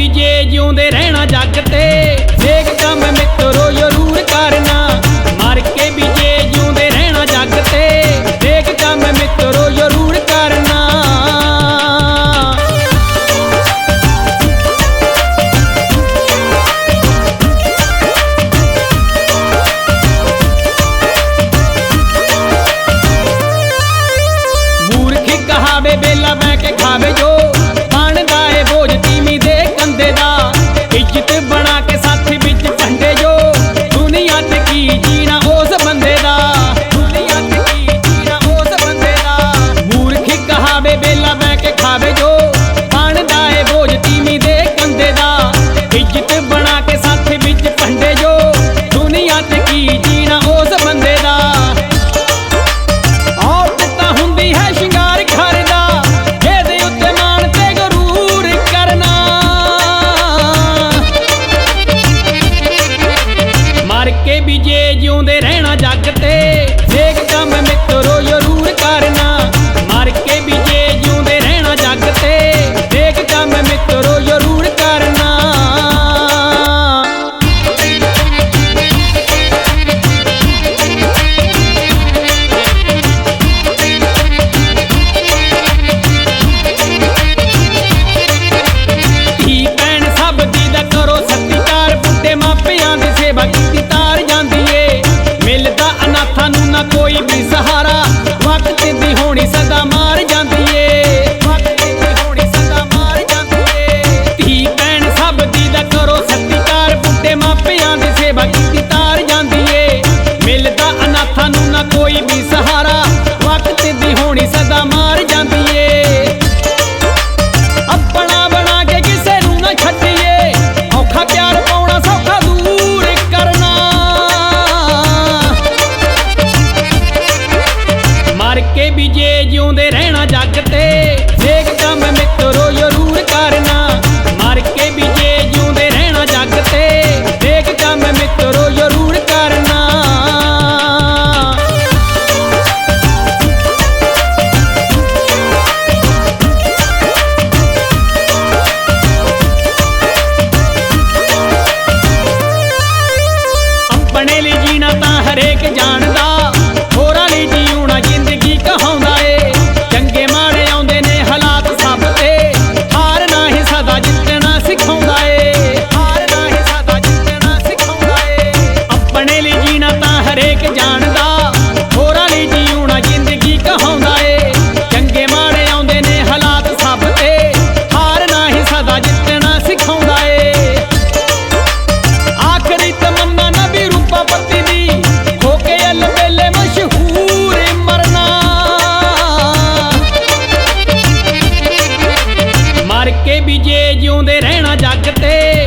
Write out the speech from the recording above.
ਵੀ ਜੇ ਜਿਉਂਦੇ ਰਹਿਣਾ ਜੱਗ ਤੇ, ਦੇਖ ਕੰਮ ਮਿੱਤਰੋ, ਜ਼ਰੂਰ ਕਰਨਾ। ਮਰ ਕੇ ਵੀ ਜੇ ਜਿਉਂਦੇ ਰਹਿਣਾ ਜੱਗ ਤੇ, ਦੇਖ ਕੰਮ ਮਿੱਤਰੋ, ਜ਼ਰੂਰ ਕਰਨਾ। ਮੂਰਖੀ ਕਹਾਵੇ, ਬੇਲਾ ਬੈ ਕੇ ਖਾਵੇ ਜੋ ਬਾਕੀ ਦੀ ਜਾਂਦੀ ਏ। ਮਿਲਦਾ ਅਨਾਥਾਂ ਨੂੰ ਨਾ ਕੋਈ ਵੀ ਸਹਾਰਾ। ਹਰੇਕ ਜਾਣਦਾ। ਹੋਰਾਂ ਲਈ ਜੀਉਣਾ ਜ਼ਿੰਦਗੀ ਕਹਾਉਂਦਾ ਏ। ਚੰਗੇ ਮਾੜੇ ਆਉਂਦੇ ਨੇ ਹਾਲਾਤ ਸਭ ਤੇ। ਹਾਰਨਾ ਹੀ ਸਦਾ ਜਿੱਤਣਾ ਸਿਖਾਉਂਦਾ ਏ। ਆਖਰੀ ਤਮੰਨਾ ਨਬੀ ਰੂਪਾ ਪੱਤੀ ਦੀ, ਹੋ ਕੇ ਅਲ ਵੇਲੇ ਮਸ਼ਹੂਰ ਮਰਨਾ। ਮਰ ਕੇ ਵੀ ਜੇ ਜਿਉਂਦੇ ਰਹਿਣਾ ਜੱਗ ਤੇ